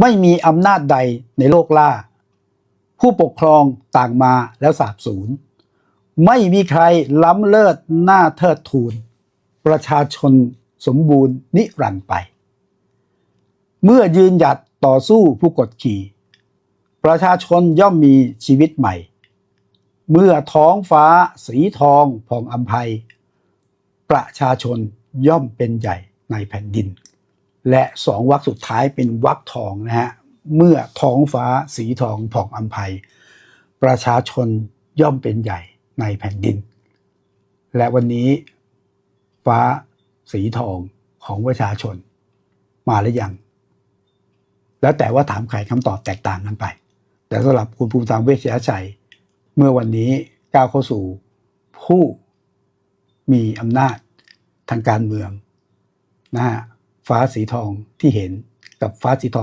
ไม่มีอำนาจใดในโลกล่า ผู้ปกครองต่างมาแล้วสาบสูญ ไม่มีใครล้ำเลิศหน้าเทิดทูน ประชาชนสมบูรณ์นิรันดร์ไป เมื่อยืนหยัดต่อสู้ผู้กดขี่ ประชาชนย่อมมีชีวิตใหม่ เมื่อท้องฟ้าสีทองผ่องอัมภัย ประชาชนย่อมเป็นใหญ่ในแผ่นดิน และสองวรรคสุดท้ายเป็นวรรคทองนะฮะเมื่อท้องฟ้าสีทองผ่องอัมภัย ประชาชนย่อมเป็นใหญ่ในแผ่นดิน และวันนี้ฟ้าสีทองของประชาชนมาหรือยัง แล้วแต่ว่าถามใครคำตอบแตกต่างกันไป แต่สำหรับคุณภูมิธรรมเวชยชัย เมื่อวันนี้ก้าวเข้าสู่ผู้มีอำนาจทางการเมืองนะฮะ ฟ้าสีทองที่เห็นกับฟ้าสีทอง